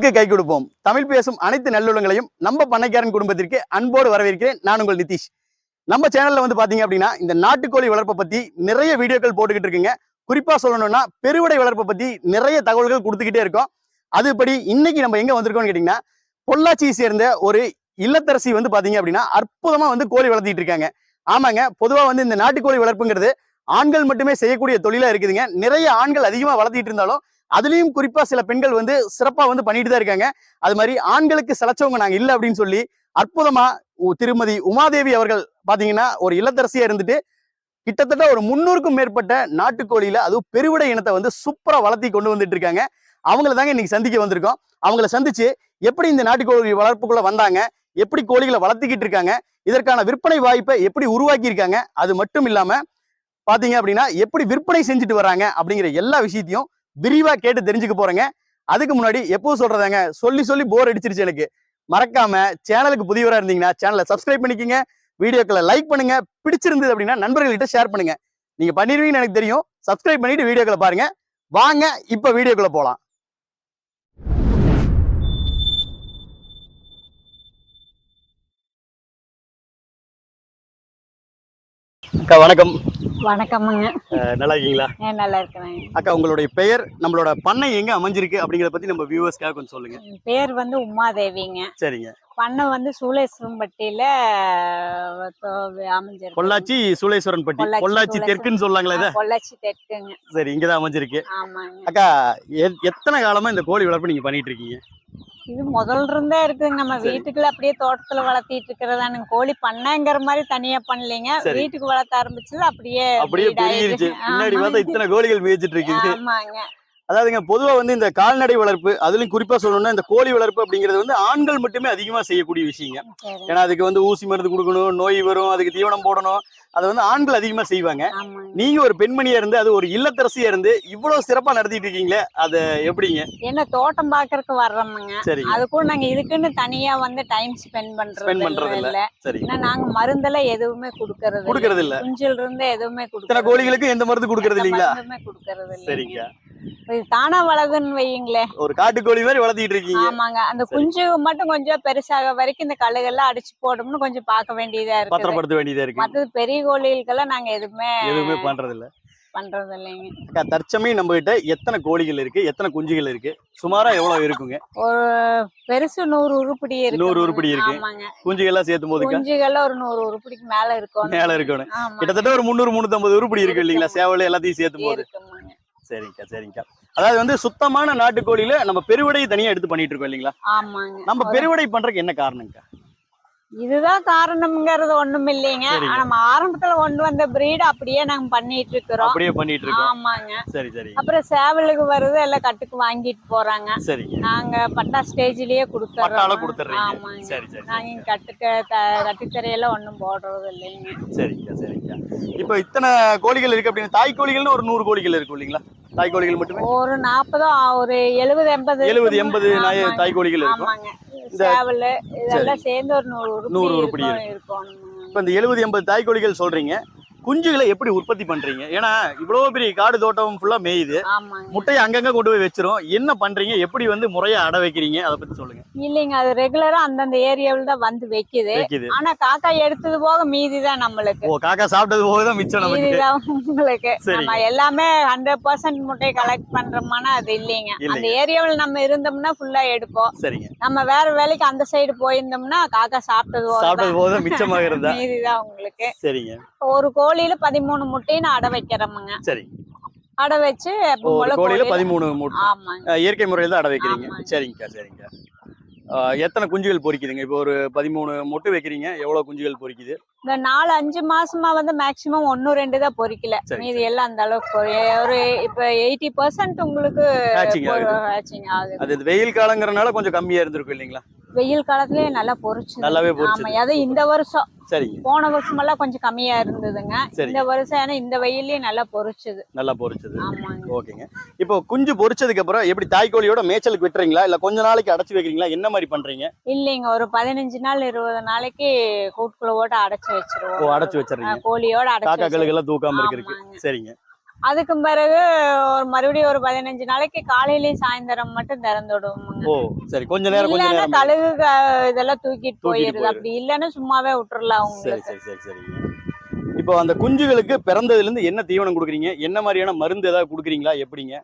உங்களுக்கு கை கொடுப்போம். தமிழ் பேசும் அனைத்து நல்லுள்ளங்களையும் நம்ம பண்ணைக்காரன் குடும்பத்திற்கு அன்போடு வரவேற்கிறேன். நான் உங்கள் நிதிஷ். நம்ம சேனல்ல வந்து பாத்தீங்க அப்படின்னா இந்த நாட்டுக்கோழி வளர்ப்பை பத்தி நிறைய வீடியோக்கள் போட்டுக்கிட்டு இருக்குங்க. குறிப்பா சொல்லணும்னா பெருவடை வளர்ப்பை பத்தி நிறைய தகவல்கள் கொடுத்துக்கிட்டே இருக்கோம். அதுபடி இன்னைக்கு நம்ம எங்க வந்திருக்கோம்னு கேட்டீங்கன்னா பொள்ளாச்சியை சேர்ந்த ஒரு இல்லத்தரசி வந்து பாத்தீங்க அப்படின்னா அற்புதமா வந்து கோழி வளர்த்திட்டு இருக்காங்க. ஆமாங்க பொதுவா வந்து இந்த நாட்டுக்கோழி வளர்ப்புங்கிறது ஆண்கள் மட்டுமே செய்யக்கூடிய தொழிலா இருக்குதுங்க. நிறைய ஆண்கள் அதிகமா வளர்த்திட்டு இருந்தாலும் அதுலயும் குறிப்பாக சில பெண்கள் வந்து சிறப்பாக வந்து பண்ணிட்டு தான் இருக்காங்க. அது மாதிரி ஆண்களுக்கு சிலச்சவங்க நாங்கள் இல்லை அப்படின்னு சொல்லி அற்புதமாக உ- திருமதி உமாதேவி அவர்கள் பார்த்தீங்கன்னா ஒரு இல்லத்தரசியாக இருந்துட்டு கிட்டத்தட்ட ஒரு முன்னூறுக்கும் மேற்பட்ட நாட்டுக்கோழியில அதுவும் பெருவிடை இனத்தை வந்து சூப்பரா வளர்த்தி கொண்டு வந்துட்டு இருக்காங்க. அவங்கள தாங்க இன்னைக்கு சந்திக்க வந்திருக்கோம். அவங்கள சந்திச்சு எப்படி இந்த நாட்டுக்கோழி வளர்ப்புக்குள்ள வந்தாங்க? எப்படி கோழிகளை வளர்த்திக்கிட்டு இருக்காங்க? இதற்கான விற்பனை வாய்ப்பை எப்படி உருவாக்கி இருக்காங்க? அது மட்டும் இல்லாம பாத்தீங்க அப்படின்னா எப்படி விற்பனை செஞ்சுட்டு வர்றாங்க அப்படிங்கிற எல்லா விஷயத்தையும் விரிவாக கேட்டு தெரிஞ்சுக்க போறேங்க. அதுக்கு முன்னாடி எப்போ சொல்றதாங்க சொல்லி சொல்லி போர் அடிச்சிருச்சு எனக்கு. மறக்காம சேனலுக்கு புதியவராக இருந்தீங்கன்னா சேனலை சப்ஸ்கிரைப் பண்ணிக்கங்க. வீடியோக்களை லைக் பண்ணுங்க. பிடிச்சிருந்தது அப்படின்னா நண்பர்கள்கிட்ட ஷேர் பண்ணுங்க. நீங்க பண்ணிருவீங்கன்னு எனக்கு தெரியும். சப்ஸ்கிரைப் பண்ணிட்டு வீடியோக்களை பாருங்க. வாங்க இப்ப வீடியோக்குள்ளே போலாம். அக்கா வணக்கம். வணக்கமுங்க. நல்லா இருக்கீங்களா? நல்லா இருக்கிறேன் அக்கா உங்களுடைய பெயர் நம்மளோட பண்ணை எங்க அமைஞ்சிருக்கு அப்படிங்கறத பத்தி நம்ம வியூவர்ஸ்க்காக கொஞ்சம் சொல்லுங்க. பேர் வந்து உமாதேவிங்க. சரிங்க. பண்ணை வந்து சூளேஸ்வரம்பட்டியில அமைஞ்சிருக்கு. பொள்ளாச்சி சூளேஸ்வரன் பட்டி பொள்ளாச்சி. தெற்குன்னு சொல்லாங்களா இத? பொள்ளாச்சி தெற்குங்க. சரி இங்கதான் அமைஞ்சிருக்கு. ஆமாங்க. அக்கா எத்தனை காலமா இந்த கோழி வளர்ப்பு நீங்க பண்ணிட்டு இருக்கீங்க? இது முதல்ல இருந்தே இருக்குங்க நம்ம. வீட்டுக்குள்ள அப்படியே தோட்டத்துல வளர்த்திட்டு இருக்கிறதானுங்க கோழி பண்ணைங்கிற மாதிரி தனியா பண்ணலைங்க. வீட்டுக்கு வளர்த்த ஆரம்பிச்சது அப்படியே அப்படியே. பெருகிருச்சு பின்னாடி பார்த்தா. இத்தனை கோழிகள் மேய்ச்சிட்டு இருக்குது ஆமாங்க அதாவதுங்க பொதுவா வந்து இந்த கால்நடை வளர்ப்பு அதுலயும் குறிப்பா சொல்லணும்னா இந்த கோழி வளர்ப்பு அப்படிங்கிறது வந்து ஆண்கள் மட்டுமே அதிகமா செய்யக்கூடிய விஷயங்க. சரி. ஏன்னா அதுக்கு வந்து ஊசி மருந்து கொடுக்கணும் நோய் வரும் அதுக்கு தீவனம் போடணும் அதை வந்து ஆண்கள் அதிகமா செய்வாங்க. நீங்க ஒரு பெண்மணியா இருந்து அது ஒரு இல்லத்தரசியா இருந்து இவ்வளவு சிறப்பா நடத்திட்டு இருக்கீங்களே அது எப்படிங்க? என்ன தோட்டம் பாக்குறதுக்கு வர்றோமுங்க. சரிங்க. அது கூட நாங்க இதுக்குன்னு தனியா வந்து டைம் ஸ்பெண்ட் Spend பண்றது பண்றது இல்ல. இல்ல சரி ஏன்னா நாங்க மருந்தெல்லாம் எதுவுமே குடுக்கறது இல்ல. கொடுக்கறது இல்ல குஞ்சில இருந்து எதுவுமே குடுக்கறது கோழிகளுக்கு எந்த மருந்து கொடுக்கறது இல்லைங்களா மருந்துமே குடுக்கறது இல்லைங்க. சரிங்க இது தானா வளருதுன்னு வையுங்களே ஒரு காட்டுக்கோழி மாதிரி வளர்த்திட்டு இருக்கீங்க. ஆமாங்க. அந்த. குஞ்சு மட்டும் கொஞ்சம் பெருசாக வரைக்கும் இந்த கழுகெல்லாம் அடிச்சு போடும்னு கொஞ்சம் பார்க்க வேண்டியதா இருக்குது. பத்திரப்படுத்த வேண்டியதா இருக்கு மத்தது பெரிய கோழிகளுக்கெல்லாம் நாங்க எதுவுமே எதுவுமே பண்றது இல்ல பண்றது இல்லைங்க அக்கா தற்சமயம் நம்ம கிட்ட எத்தனை கோழிகள் இருக்கு எத்தனை குஞ்சுகள் இருக்கு? சுமாரா எவ்வளவு இருக்குங்க? ஒரு பெருசு நூறு உருப்படி இருக்கு நூறு உருப்படி இருக்கு. குஞ்சுகள் எல்லாம் சேர்த்தும் போதுக்கா? குஞ்சுகள்லாம் ஒரு நூறு உருப்படிக்கு மேல இருக்கும் மேல இருக்கணும். கிட்டத்தட்ட ஒரு முந்நூறு முந்நூத்தம்பது உருப்படி இருக்கு இல்லைங்களா? சேவல் எல்லாத்தையும் சேர்த்தும் போது. சரிங்கக்கா சரிங்கக்கா. அதாவது வந்து சுத்தமான நாட்டுக்கோழியில நம்ம பெருவிடையை தனியா எடுத்து பண்ணிட்டு இருக்கோம் இல்லைங்களா? நம்ம பெருவிடை பண்றதுக்கு என்ன காரணம்க்கா இதுதான் காரணம்ங்கிறது ஒண்ணும் இல்லைங்க. சரிங்க. ஆனா நம்ம ஆரம்பத்துல கொண்டு வந்த பிரீட் அப்படியே நாங்க பண்ணிட்டு இருக்கிறோம் அப்படியே பண்ணிட்டு இருக்கோம் ஆமாங்க. சரி சரி. அப்புறம் சேவலுக்கு வருது எல்லாம் கட்டுக்கு வாங்கிட்டு போறாங்க. சரிங்க. நாங்க பட்டா ஸ்டேஜ்லயே பட்டால கொடுத்துறோம் கொடுத்துட்றீங்க ஆமாங்க. சரி சரி நாங்க கட்டுக்க கட்டுத்தரையெல்லாம் ஒண்ணும் போடுறது இல்லைங்க. சரிங்கக்கா சரிங்கக்கா இப்போ இத்தனை கோழிகள் இருக்கு அப்படின்னு தாய் கோழிகள்னு ஒரு நூறு கோழிகள் இருக்கும் இல்லைங்களா? தாய் கோழிகள் மட்டுமே? ஒரு நாற்பதோ ஒரு எழுபது எண்பது எழுபது. எண்பது. தாய் கோழிகள் இருக்கும். சேவல் இதெல்லாம் சேர்ந்து ஒரு நூறு நூறு உருப்படி இருக்கும். இப்போ இந்த எழுபது எண்பது தாய் கோழிகள் சொல்றீங்க. குஞ்சுகளை எப்படி உற்பத்தி பண்றீங்க? ஏன்னா இவ்வளவு பெரிய காடு தோட்டம் ஃபுல்லா மேயுது. முட்டையை அங்கங்க கொண்டு போய் வச்சிரும். என்ன பண்றீங்க? எப்படி வந்து முறையா அடை வைக்கிறீங்க? அதை பத்தி சொல்லுங்க. இல்லைங்க அது ரெகுலரா அந்தந்த ஏரியாவில் தான் வந்து வைக்குது. ஆனா காக்கா எடுத்தது போக மீதி தான் நம்மளுக்கு. ஓ காக்கா சாப்பிட்டது போக தான் மிச்சம் நமக்கு. உங்களுக்கு. நம்ம எல்லாமே ஹண்ட்ரட் பர்சன்ட் முட்டை கலெக்ட் பண்றோம்னா அது இல்லைங்க. அந்த. ஏரியாவில் நம்ம இருந்தோம்னா ஃபுல்லா எடுப்போம். சரிங்க. நம்ம வேற வேலைக்கு அந்த சைடு போயிருந்தோம்னா காக்கா சாப்பிட்டது சாப்பிட்டது போக தான் மிச்சமாகிறதா மீதிதான் உங்களுக்கு. சரிங்க. ஒரு கோழியில பதிமூணு முட்டைன்னு அடை வைக்கிறோமுங்க. சரி. அடை வச்சு கோழியில பதிமூணு மூட்டை இயற்கை முறையில் தான் அடை வைக்கிறீங்க. சரிங்கக்கா சரிங்கக்கா அஹ் எத்தனை குஞ்சுகள் பொரிக்குதுங்க இப்போ ஒரு பதிமூணு முட்டை வைக்கிறீங்க எவ்வளவு குஞ்சுகள் பொரிக்குது இந்த நாலு அஞ்சு மாசமா வந்து மேக்சிமம் ஒன்னு ரெண்டு தான் பொரிக்கல சரி, மீதி எல்லாம் அந்த அளவுக்கு ஒரு இப்ப எயிட்டி பர்சன்ட் உங்களுக்கு அது வெயில் காலங்கிறனால கொஞ்சம் கம்மியா இருந்திருக்கும் இல்லைங்களா? வெயில் காலத்திலேயே நல்லா பொரிச்சு நல்லாவே ஆமா பொரிச்சது அது இந்த வருஷம். சரிங்க போன வருஷமெல்லாம் கொஞ்சம் கம்மியா இருந்ததுங்க. இந்த வருஷம் ஏன்னா இந்த வெயில்லயே நல்லா பொரிச்சுது நல்லா ஆமாங்க. ஓகேங்க. இப்போ குஞ்சு பொரிச்சதுக்கு அப்புறம் எப்படி தாய்க்கோழியோட மேய்ச்சலுக்கு விட்டுறீங்களா? இல்ல கொஞ்ச நாளைக்கு அடைச்சு வைக்கிறீங்களா? என்ன மாதிரி பண்றீங்க? இல்லைங்க ஒரு பதினஞ்சு நாள் இருபது நாளைக்கு கூட்டுக்குள்ள ஓட்ட அடைச்சு வச்சிருவோம். அடைச்சு வச்சிடுறீங்க. ஆ, கோழியோட அடைச்சு தூக்காம ஆமாங்க. சரிங்க. அதுக்கு பிறகு ஒரு மறுபடியும் ஒரு பதினஞ்சு நாளைக்கு காலையிலயும் சாயந்தரம் மட்டும் திறந்து விடுவோமுங்க ஓ சரி. கொஞ்ச நேரம் கொஞ்ச நேரம் கழுகு இதெல்லாம் தூக்கிட்டு போயிருது போயிரு. அப்படி இல்லைன்னா சும்மாவே விட்டுறலாம் சரி உங்களுக்கு சரி சரி சரிங்க. இப்போ அந்த குஞ்சுகளுக்கு பிறந்ததுல இருந்து என்ன தீவனம் கொடுக்குறீங்க? என்ன மாதிரியான மருந்து ஏதாவது கொடுக்குறீங்களா? எப்படிங்க?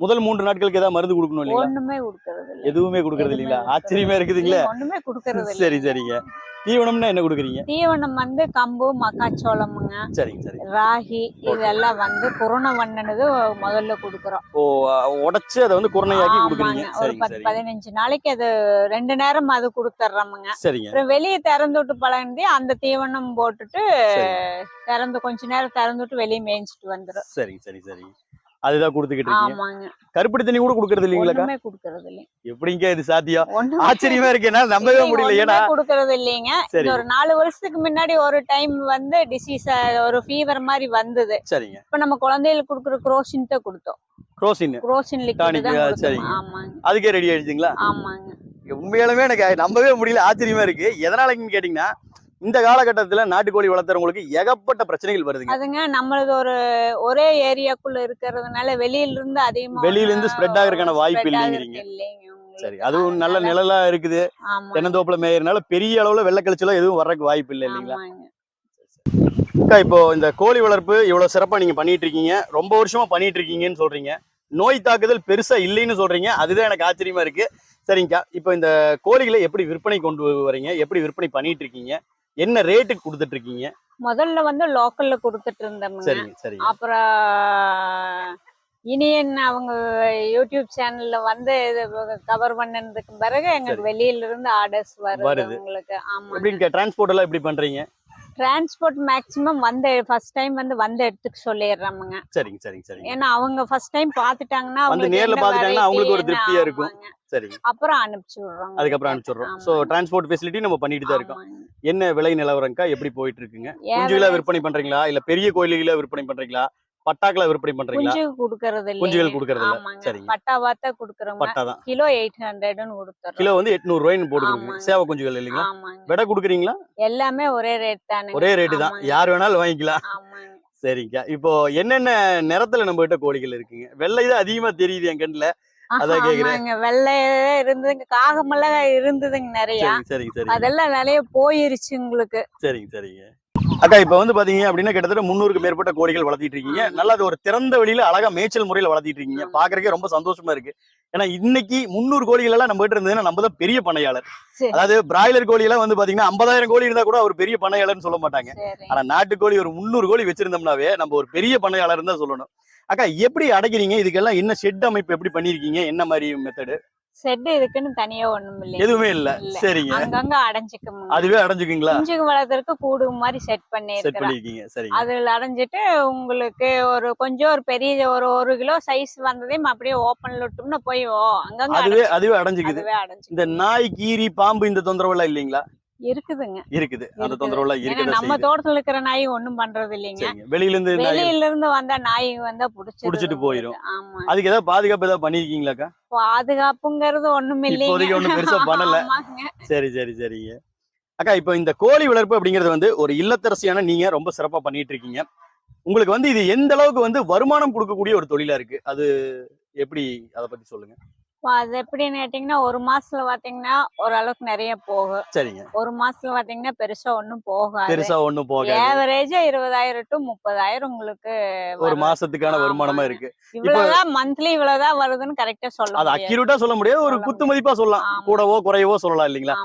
முதல் மூன்று நாட்களுக்கு ஏதாவது மருந்து கொடுக்கணும் இல்லைங்களா? ஒண்ணுமே கொடுக்கறது இல்ல எதுவுமே கொடுக்கறது இல்லைங்களா ஆச்சரியமா இருக்குதுங்களா. ஒண்ணுமே கொடுக்கறது சரி சரிங்க. தீவனம்னா என்ன கொடுக்குறீங்க? தீவனம் வந்து கம்பு மக்காச்சோளமுங்க. சரிங்க சரிங்க. ராகி இதெல்லாம் வந்து குருண வண்ணனது முதல்ல கொடுக்குறோம். ஓ உடைச்சு அதை வந்து குருணையாக்கி கொடுக்குறீங்க. ஒரு பத்து பதினஞ்சு நாளைக்கு அது ரெண்டு நேரம் அது கொடுத்துட்றோமுங்க சரிங்க. அப்புறம் வெளியே திறந்து விட்டு பழகி அந்த தீவனம் போட்டுட்டு சரி. திறந்து கொஞ்ச நேரம் திறந்து விட்டு வெளியே மேய்ஞ்சிட்டு வந்துரும். சரிங்க சரி சரிங்க. அதுதான் கொடுத்துக்கிட்டு இருக்கீங்க. ஆமாங்க. கருப்பட்டி தண்ணி கூட கொடுக்கறது இல்லைங்களாக்கா ஒண்ணுமே கொடுக்கறது இல்லைங்க. எப்படிங்க இது சாத்தியம்? ஆச்சரியமா இருக்கு. என்னால நம்பவே முடியல. ஏன்னா கொடுக்கறது இல்லைங்க. ஒரு நாலு வருஷத்துக்கு முன்னாடி ஒரு டைம் வந்து டிசீஸ் ஒரு ஃபீவர் மாதிரி வந்தது. சரிங்க. இப்ப நம்ம குழந்தைகளுக்கு கொடுக்குற குரோசின் தான் கொடுத்தோம். குரோசின். குரோசின் கொடுத்தோம். சரிங்க. ஆமாங்க. அதுக்கே ரெடி ஆயிடுச்சுங்களா? ஆமாங்க. உண்மையாலுமே எனக்கு நம்பவே முடியல. ஆச்சரியமா இருக்கு. எதனாலன்னு கேட்டீங்கன்னா இந்த காலகட்டத்துல நாட்டுக்கோழி வளர்த்துறவங்களுக்கு ஏகப்பட்ட பிரச்சனைகள் வருதுங்க. அதுங்க நம்மளது ஒரு ஒரே ஏரியாக்குள்ள இருக்கிறதுனால வெளியில இருந்து அதிகமா வெளியில இருந்து spread ஆகுறதுக்கான வாய்ப்பு இல்லைங்கிறீங்க. சரி அதுவும் நல்ல நிழலா இருக்குது. தென்னந்தோப்புல மேயறனால பெரிய அளவுல வெள்ளக்கழிச்சலோ எதுவும் வர்றதுக்கு வாய்ப்பு இல்லை இல்லைங்களா? அக்கா இப்போ இந்த கோழி வளர்ப்பு இவ்வளவு சிறப்பா நீங்க பண்ணிட்டு இருக்கீங்க ரொம்ப வருஷமா பண்ணிட்டு இருக்கீங்கன்னு சொல்றீங்க. நோய் தாக்குதல் பெருசா இல்லைன்னு சொல்றீங்க. அதுதான் எனக்கு ஆச்சரியமா இருக்கு. சரிங்கக்கா இப்போ இந்த கோழிகளை எப்படி விற்பனை கொண்டு வரீங்க எப்படி விற்பனை பண்ணிட்டு இருக்கீங்க என்ன ரேட்டுக்கு கொடுத்துட்டு இருக்கீங்க முதல்ல வந்து லோக்கல்ல கொடுத்துட்டு சரிங்க சரிங்க. அப்புறம் இனியன் அவங்க யூடியூப் சேனல்ல வந்து கவர் பண்ணதுக்கு பிறகு எங்களுக்கு வெளியில இருந்து ஆர்டர்ஸ் வருது. உங்களுக்கு. ஆமா டிரான்ஸ்போர்ட் எல்லாம் எப்படி பண்றீங்க? டிரான்ஸ்போர்ட் மேக்ஸிமம் வந்து ஃபர்ஸ்ட் டைம் வந்து வந்து எடுத்துக்க சொல்லிடுறாமுங்க. சரிங்க சரிங்க சரிங்க. ஏன்னா அவங்க ஃபர்ஸ்ட் டைம் பாத்துட்டாங்கன்னா வந்து நேர்ல என்ன பாத்துட்டாங்கன்னா அவங்களுக்கு ஒரு திருப்தியா இருக்கும். சரிங்க. அப்புறம் அனுப்பிச்சு விடுறோம். அதுக்கப்புறம் அனுப்பிச்சிடுறோம் ஸோ டிரான்ஸ்போர்ட் ஃபெசிலிட்டி நம்ம பண்ணிட்டு தான் இருக்கோம். என்ன விலை நிலவரம்க்கா? எப்படி போயிட்டு இருக்குங்க? குஞ்சுகளை விற்பனை பண்றீங்களா? இல்ல பெரிய கோயில்களை விற்பனை பண்றீங்களா? பட்டாக்களை விற்பனை பண்றீங்களா? குஞ்சு குடுக்கறது இல்ல குஞ்சுகள் கொடுக்கறது இல்ல சரிங்க. பட்டா வாத்தா குடுக்கறோங்க பட்டா தான். கிலோ எயிட் ஹண்ட்ரட்னு கொடுத்துறோம். கிலோ வந்து எட்நூறு ரூபாய்னு போட்டு ஆமாங்க. சேவை குஞ்சுகள் இல்லைங்களா? விலை கொடுக்குறீங்களா? எல்லாமே ஒரே ரேட் தானுங்க. ஒரே ரேட்டு தான். யார் வேணாலும் வாங்கிக்கலாம். சரிங்கக்கா இப்போ என்னென்ன நிறத்துல நம்ம கிட்ட கோழிகள் இருக்குங்க? வெள்ளை தான் அதிகமா தெரியுது என் கண்ணுல. அதான் கேக்குறேன். ஆமாங்க. வெள்ளை இருந்ததுங்க. காகமெல்லாம் இருந்ததுங்க நிறைய. சரிங்க சரிங்க சரிங்க. அதெல்லாம் நிறைய போயிருச்சு உங்களுக்கு. சரிங்க சரிங்க. அக்கா இப்ப வந்து பாத்தீங்க அப்படின்னா கிட்டத்தட்ட முந்நூறுக்கு மேற்பட்ட கோழிகள் வளர்த்திட்டு இருக்கீங்க. நல்லா அது ஒரு திறந்த வெளியில அழகா மேய்ச்சல் முறையில வளர்த்திட்டு இருக்கீங்க. பாக்குறதுக்கே ரொம்ப சந்தோஷமா இருக்கு. ஏன்னா இன்னைக்கு முந்நூறு கோழிகள் எல்லாம் நம்ம கிட்ட இருந்ததுன்னா நம்ம தான் பெரிய பண்ணையாளர். அதாவது பிராய்லர் கோழி எல்லாம் வந்து பாத்தீங்கன்னா ஐம்பதாயிரம் கோழி இருந்தா கூட ஒரு பெரிய பண்ணையாளர்னு சொல்ல மாட்டாங்க. ஆனா நாட்டுக்கோழி ஒரு முந்நூறு கோழி வச்சிருந்தோம்னாவே நம்ம ஒரு பெரிய பண்ணையாளர் தான் சொல்லணும். அக்கா எப்படி அடைக்கிறீங்க? இதுக்கெல்லாம் என்ன ஷெட் அமைப்பு எப்படி பண்ணிருக்கீங்க என்ன மாதிரி மெத்தடு செட் இருக்குன்னு தனியா ஒண்ணும் இல்லைங்க. எதுவுமே இல்ல. இல்ல. சரிங்க. அங்கங்க அடைஞ்சுக்கும் அதுவே அடைஞ்சுக்குங்களா? குஞ்சுக்கு வளர்க்கறதுக்கு கூடு மாதிரி செட் செட் பண்ணிருக்கிறோம் பண்ணிருக்கீங்க சரிங்க. அதுல அடைஞ்சிட்டு உங்களுக்கு ஒரு கொஞ்சம் ஒரு பெரிய ஒரு ஒரு கிலோ சைஸ் வந்ததையும் அப்படியே ஓப்பன்ல விட்டோம்னா போய் அங்கங்க அதுவே அதுவே அடைஞ்சுக்குது. இந்த நாய் கீரி பாம்பு இந்த தொந்தரவு எல்லாம் இல்லைங்களா? இருக்குதுங்க. இருக்குது. அந்த இருக்குது. தொந்தரவு எல்லாம் ஏன்னா இருக்குது நம்ம தோட்டத்துல இருக்கிற நாய் ஒண்ணும் பண்றது இல்லைங்க வெளியில இருந்து வெளியில இருந்து வந்தா நாய் வந்தா புடிச்சிருது புடிச்சிட்டு. ஆமா. அதுக்கு ஏதாவது பாதுகாப்பு ஏதாவது பண்ணிருக்கீங்களாக்கா? பாதுகாப்புங்கிறது ஒண்ணும் இப்போதைக்கு ஒண்ணும் பெருசா பண்ணல. சரி சரி சரிங்க. அக்கா இப்போ இந்த கோழி வளர்ப்பு அப்படிங்கிறது வந்து ஒரு இல்லத்தரசியான நீங்க ரொம்ப சிறப்பா பண்ணிட்டு இருக்கீங்க. உங்களுக்கு வந்து இது எந்த அளவுக்கு வந்து வருமானம் கொடுக்கக்கூடிய ஒரு தொழிலா இருக்கு? அது எப்படி அதை பத்தி சொல்லுங்க. இப்போ அது எப்படின்னு கேட்டீங்கன்னா ஒரு மாசத்துல பாத்தீங்கன்னா ஓரளவுக்கு நிறைய போகும். சரிங்க. ஒரு மாசத்துல பாத்தீங்கன்னா பெருசா ஒண்ணும் போகாது. பெருசா ஒண்ணும் போகாது. ஏவரேஜா இருபதாயிரம் டு முப்பதாயிரம் உங்களுக்கு ஒரு. மாசத்துக்கான வருமானமா. இருக்கு. இவ்வளவுதான் மந்த்லி இவ்வளவுதான் வருதுன்னு கரெக்டா சொல்ல அது அக்யூரேட்டா சொல்ல முடியாது. ஒரு குத்து மதிப்பா சொல்லலாம். கூடவோ குறையவோ சொல்லலாம் இல்லைங்களா?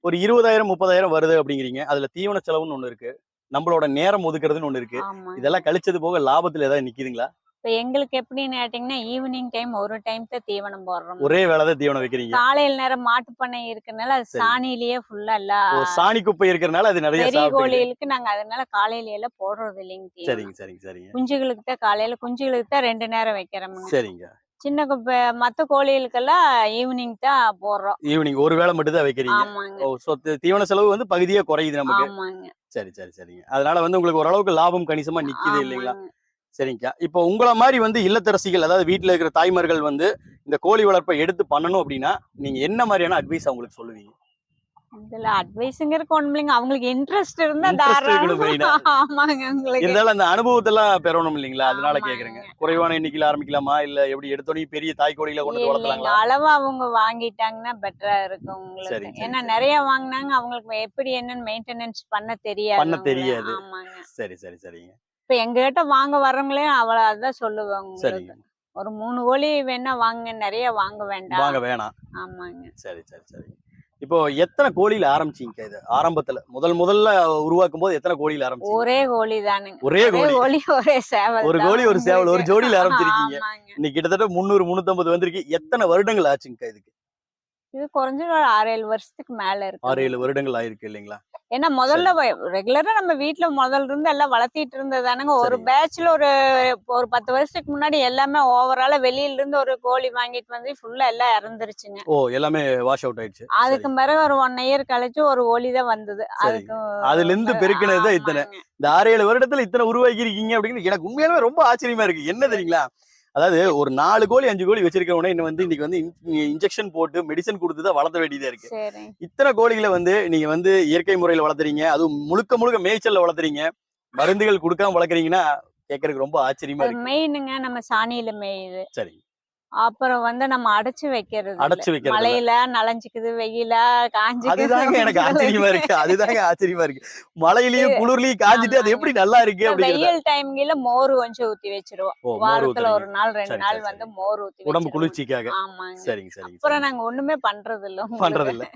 ஒரு இருபதாயிரம் முப்பதாயிரம் வருது அப்படிங்கிறீங்க. அதுல தீவன செலவுன்னு ஒண்ணு இருக்கு. நம்மளோட நேரம் ஒதுக்குறதுன்னு ஒண்ணு இருக்கு. இதெல்லாம் கழிச்சது போக லாபத்துல ஏதாவது நிக்குதுங்களா? இப்ப எங்களுக்கு எப்படின்னு கேட்டீங்கன்னா ஈவினிங் டைம் ஒரு டைம் தான் தீவனம் போடுறோம். ஒரே வேலை தான் தீவனம் வைக்கிறீங்க. காலையில நேரம் மாட்டு பண்ணை அது சரி. சாணியிலேயே ஃபுல்லா இல்ல சாணி குப்பை இருக்கிறனால அது நிறைய பெரிய கோழிகளுக்கு நாங்க அதனால காலையில எல்லாம் போடுறது இல்லைங்க. சரிங்க சரிங்க சரிங்க. குஞ்சுகளுக்கு தான் காலையில குஞ்சுகளுக்கு தான் ரெண்டு நேரம் வைக்கிறோமுங்க. சரிங்க. சின்ன குப்பை மத்த கோழிகளுக்கெல்லாம் ஈவினிங் தான் போடுறோம். ஈவினிங் ஒரு வேளை மட்டும் தான் வைக்கிறீங்க. தீவன செலவு வந்து பகுதியா குறையுது நமக்கு. ஆமாங்க. சரி சரி சரிங்க. அதனால வந்து உங்களுக்கு ஓரளவுக்கு லாபம் கணிசமா நிக்குது இல்லைங்களா. சரிங்கக்கா இப்போ உங்களை மாதிரி வந்து இல்லத்தரசிகள் அதாவது வீட்டுல இருக்கிற தாய்மார்கள் வந்து இந்த கோழி வளர்ப்பை எடுத்து பண்ணணும் அப்படின்னா நீங்க என்ன மாதிரியான அட்வைஸ் அவங்களுக்கு சொல்லுவீங்க? இதுல அட்வைஸுங்கிறதுக்கு ஒண்ணும் இல்லைங்க. அவங்களுக்கு இன்ட்ரெஸ்ட் இருந்தா. தாராளமா ஆமாங்க உங்களுக்கு. இருந்தாலும் அந்த அனுபவத்தெல்லாம் பெறணும் இல்லைங்களா? அதனால. கேக்குறேங்க. குறைவான எண்ணிக்கையில ஆரம்பிக்கலாமா? இல்ல எப்படி எடுத்தோடனே பெரிய தாய் கோழிகளை கொண்டு வளர்த்தலாங்களா? அளவு அவங்க வாங்கிட்டாங்கன்னா பெட்டரா இருக்கும் உங்களுக்கு. ஏன்னா. நிறைய வாங்குனாங்க. அவங்களுக்கு எப்படி என்னன்னு மெயின்டெனன்ஸ் பண்ண தெரியாது பண்ண. தெரியாது. சரி சரி சரிங்க. இப்ப எங்க கிட்ட வாங்க வர்றவங்களே அவள அதான் சொல்லுவாங்க ஒரு மூணு கோழி வேணா வாங்க நிறைய வாங்க வேண்டாம். வாங்க வேணாம். ஆமாங்க. சரி சரி சரி. இப்போ எத்தனை கோழியில ஆரம்பிச்சீங்க இது? ஆரம்பத்துல. முதல் முதல்ல உருவாக்கும் போது எத்தனை கோழியில ஆரம்பிச்சீங்க? ஒரே கோழி தானுங்க. ஒரே கோழி. ஒரே சேவல் ஒரு கோழி, ஒரு சேவல், ஒரு. ஜோடியில ஆரம்பிச்சிருக்கீங்க. இன்னைக்கு கிட்டத்தட்ட முந்நூறு முன்னூத்தம்பது வந்திருக்கு. எத்தனை வருடங்கள் ஆச்சுங்க இதுக்கு? இது குறைஞ்ச ஒரு ஆறு ஏழு வருஷத்துக்கு மேல இருக்கு. ஆறு ஏழு வருடங்கள் ஆயிருக்கு இல்லைங்களா? ஏன்னா முதல்ல ரெகுலரா நம்ம வீட்ல முதல்ல இருந்து எல்லாம் வளர்த்திட்டு இருந்ததானுங்க ஒரு. பேட்ச்ல ஒரு ஒரு பத்து வருஷத்துக்கு முன்னாடி எல்லாமே ஓவரால வெளியில இருந்து ஒரு கோழி வாங்கிட்டு வந்து ஃபுல்லா எல்லாம் இறந்துருச்சுங்க. ஓ எல்லாமே வாஷ் அவுட் ஆயிடுச்சு. அதுக்கு பிறகு ஒரு ஒன் இயர் கழிச்சு ஒரு கோழி தான் வந்தது. அதுக்கு அதுல இருந்து பெருக்கினது தான் இத்தனை. இந்த ஆறு ஏழு வருடத்துல இத்தனை உருவாக்கி இருக்கீங்க அப்படின்னு எனக்கு உண்மையாலுமே ரொம்ப ஆச்சரியமா இருக்கு. என்ன தெரியுங்களா? அதாவது ஒரு நாலு கோழி அஞ்சு கோழி வச்சிருக்கவனே இன்னும் வந்து இன்னைக்கு வந்து இன்ஜெக்ஷன் போட்டு மெடிசன் கொடுத்து தான் வளர்த்த வேண்டியதா இருக்கு. இத்தனை கோழிகளை வந்து நீங்க வந்து இயற்கை முறையில வளர்த்துறீங்க. அதுவும் முழுக்க முழுக்க மேய்ச்சல்ல வளர்த்துறீங்க. மருந்துகள் கொடுக்காம வளர்க்குறீங்கன்னா கேட்கறதுக்கு ரொம்ப ஆச்சரியமா இருக்கு. மெயினுங்க நம்ம சாணியில மேயுது. சரி. அப்புறம் வந்து நம்ம அடைச்சு வைக்கிறது. அடைச்சு வைக்கிறது. மழையில நனைஞ்சுக்குது வெயில காஞ்சுக்குது அதுதாங்க எனக்கு ஆச்சரியமா இருக்கு அதுதாங்க ஆச்சரியமா இருக்கு மழையிலயும் குளிர்லயும் காஞ்சிட்டு அது எப்படி நல்லா இருக்கு வெயில் டைம்ல மோர் கொஞ்சம் ஊத்தி வச்சிருவோம் வாரத்துல. ஒரு நாள் ரெண்டு நாள் வந்து. மோர் ஊத்தி உடம்பு. குளிர்ச்சிக்காக ஆமாங்க சரிங்க சரிங்க அப்புறம். நாங்க ஒண்ணுமே பண்றது இல்ல. பண்றது இல்ல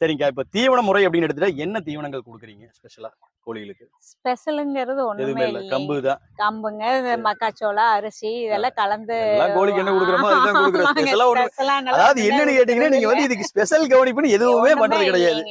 சரிங்க. இப்ப தீவன முறை அப்படின்னு எடுத்துட்டா என்ன தீவனங்கள் கொடுக்குறீங்க? ஸ்பெஷலா கோழிகளுக்கு? ஸ்பெஷலுங்கிறது ஒண்ணுமே இல்ல. கம்பு தான். கம்புங்க மக்காச்சோளம் அரிசி இதெல்லாம் கலந்து கோழிக்கு என்ன கொடுக்குறோமோ அதுதான் கொடுக்குறோம். அதாவது என்னன்னு கேட்டீங்கன்னா நீங்க வந்து இதுக்கு ஸ்பெஷல் கவனிப்புன்னு எதுவுமே பண்றது கிடையாது.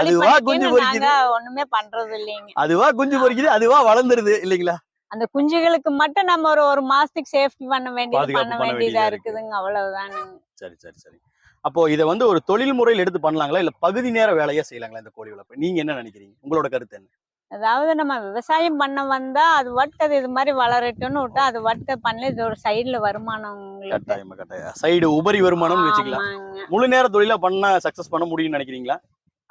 அதுவா குஞ்சு பொரிக்குது. நாங்க ஒண்ணுமே பண்றது இல்லைங்க. அதுவா குஞ்சு பொரிக்குது அதுவா வளர்ந்துருது இல்லைங்களா? அந்த குஞ்சுகளுக்கு மட்டும் நம்ம ஒரு ஒரு மாசத்துக்கு சேஃப்டி பண்ண வேண்டியது பண்ண வேண்டியதா வேண்டியதா இருக்கு. இருக்குதுங்க. அவ்வளவுதானுங்க. சரி சரி சரி. அப்போ இதை வந்து ஒரு தொழில் முறையில் எடுத்து பண்ணலாங்களா? இல்ல பகுதி நேர வேலையா செய்யலாங்களா இந்த கோழி வளர்ப்பு? நீங்க என்ன நினைக்கிறீங்க? உங்களோட கருத்து என்ன? அதாவது நம்ம விவசாயம் பண்ண வந்தா அது வட்டு அது இது மாதிரி வளரட்டும்னு விட்டா அது வட்டு பண்ணல இது ஒரு சைடுல வருமானம் கட்டாயமா கட்டாயம். சைடு உபரி வருமானம்னு வச்சுக்கலாம். முழு நேர தொழிலா பண்ணா சக்சஸ் பண்ண முடியும்னு நினைக்கிறீங்களா?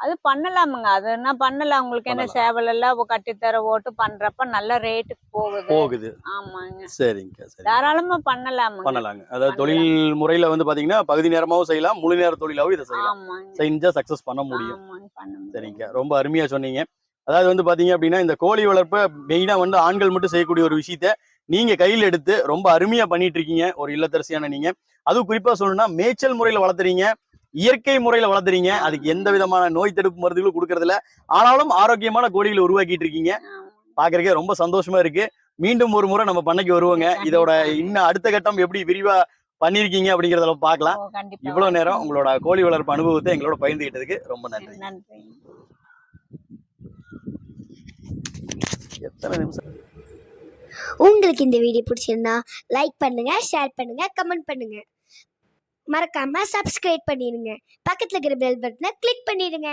அது பண்ணலாமுங்க. அது என்ன பண்ணலாம் உங்களுக்கு என்ன சேவல் எல்லாம் கட்டித்தர ஓட்டு பண்றப்ப நல்ல ரேட்டுக்கு போகுது. போகுது. ஆமாங்க. சரிங்க சரி தாராளமா பண்ணலாமுங்க. பண்ணலாங்க. அதாவது தொழில் முறையில வந்து பாத்தீங்கன்னா பகுதி நேரமாவும் செய்யலாம் முழு நேர தொழிலாவும் இதை செய்யலாம். செஞ்சா சக்சஸ் பண்ண முடியும். ஆமாங்க பண்ண முடியும். சரிங்க. ரொம்ப அருமையா சொன்னீங்க. அதாவது வந்து பாத்தீங்க அப்படின்னா இந்த கோழி வளர்ப்பை மெயினா வந்து ஆண்கள் மட்டும் செய்யக்கூடிய ஒரு விஷயத்த நீங்க கையில் எடுத்து ரொம்ப அருமையா பண்ணிட்டு இருக்கீங்க. ஒரு இல்லத்தரசியான நீங்க. அதுவும் குறிப்பா சொல்லணும்னா மேய்ச்சல் முறையில வளர்த்துறீங்க. இயற்கை முறையில வளர்த்துறீங்க. அதுக்கு எந்த விதமான நோய் தடுப்பு மருந்துகளும் கொடுக்கறது இல்ல ஆனாலும் ஆரோக்கியமான கோழிகளை உருவாக்கிட்டு இருக்கீங்க. பாக்குறதுக்கே ரொம்ப சந்தோஷமா இருக்கு. மீண்டும் ஒரு முறை நம்ம பண்ணைக்கு வருவோங்க. இதோட இன்னும் அடுத்த கட்டம் எப்படி விரிவா பண்ணிருக்கீங்க அப்படிங்கறத கண்டிப்பா. இவ்வளவு நேரம் உங்களோட கோழி வளர்ப்பு அனுபவத்தை எங்களோட பகிர்ந்துகிட்டதுக்கு ரொம்ப நன்றி. நன்றி. எத்தனை நிமிஷம்? உங்களுக்கு இந்த வீடியோ பிடிச்சிருந்தா லைக் பண்ணுங்க ஷேர் பண்ணுங்க கமெண்ட் பண்ணுங்க. மறக்காம சப்ஸ்கிரைப் பண்ணிடுங்க பக்கத்தில் இருக்கிற பெல் பட்டனை கிளிக் பண்ணிடுங்க